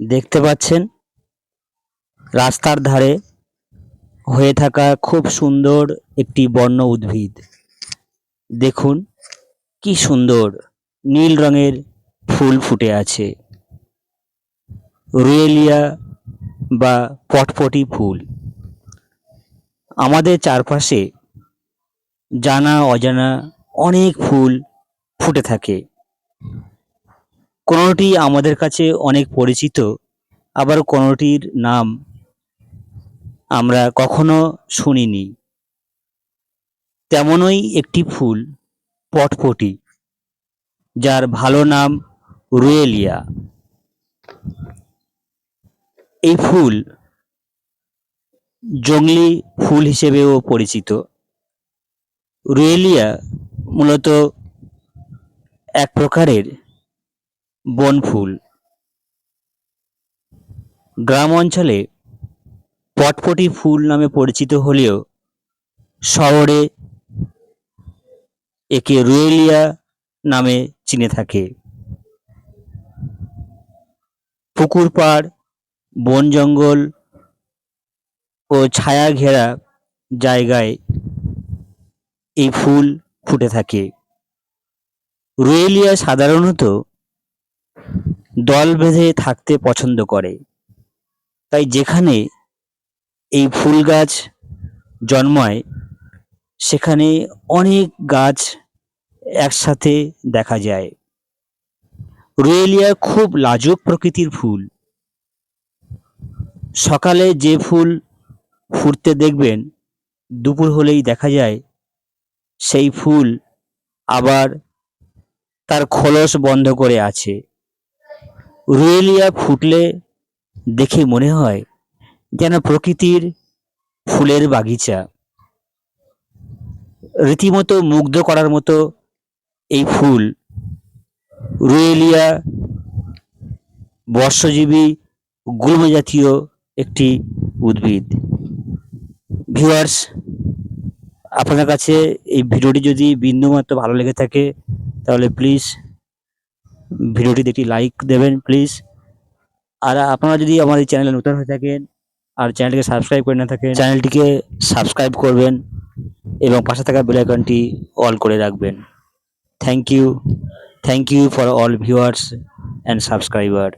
দেখতে পাচ্ছেন? রাস্তার ধারে হয়ে থাকা খুব সুন্দর একটি বন্য উদ্ভিদ। দেখুন, কি সুন্দর নীল রঙের ফুল ফুটে আছে। রুয়েলিয়া বা পটপটি ফুল। আমাদের চারপাশে জানা অজানা অনেক ফুল ফুটে থাকে। কোনোটি আমাদের কাছে অনেক পরিচিত, আবার কোনোটির নাম আমরা কখনো শুনিনি। তেমনই একটি ফুল, পটপটি, যার ভালো নাম রুয়েলিয়া। এই ফুল জংলি ফুল হিসেবেও পরিচিত। রুয়েলিয়া মূলত এক প্রকারের বন ফুল গ্রাম অঞ্চলে পটপটি ফুল নামে পরিচিত হলেও শহরে একে রুয়েলিয়া নামে চিনে থাকে। পুকুর পাড়, বন জঙ্গল ও ছায়া ঘেরা জায়গায় এই ফুল ফুটে থাকে। রুয়েলিয়া সাধারণত দল বেঁধে থাকতে পছন্দ করে। তাই যেখানে এই ফুল গাছ জন্মায়, সেখানে অনেক গাছ একসাথে দেখা যায়। রুয়েলিয়া খুব লাজুক প্রকৃতির ফুল। সকালে যে ফুল ফুটতে দেখবেন, দুপুর হলেই দেখা যায়, সেই ফুল আবার তার খোলস বন্ধ করে আছে। রুয়েলিয়া ফুটলে দেখে মনে হয় যেন প্রকৃতির ফুলের বাগিচা। রীতিমতো মুগ্ধ করার মতো এই ফুল রুয়েলিয়া বর্ষজীবী গুল্ম জাতীয় একটি উদ্ভিদ। ভিউয়ার্স, আপনার কাছে এই ভিডিওটি যদি বিন্দুমাত্র ভালো লেগে থাকে, তাহলে প্লিজ ভিডিওটিতে একটি লাইক দেবেন প্লিজ আর আপনারা যদি আমার এই চ্যানেলে নতুন হয়ে থাকেন আর চ্যানেলটিকে সাবস্ক্রাইব করে না থাকেন চ্যানেলটিকে সাবস্ক্রাইব করবেন এবং পাশে থাকা বেল আইকনটি অল করে রাখবেন। Thank you thank you for all viewers and subscriber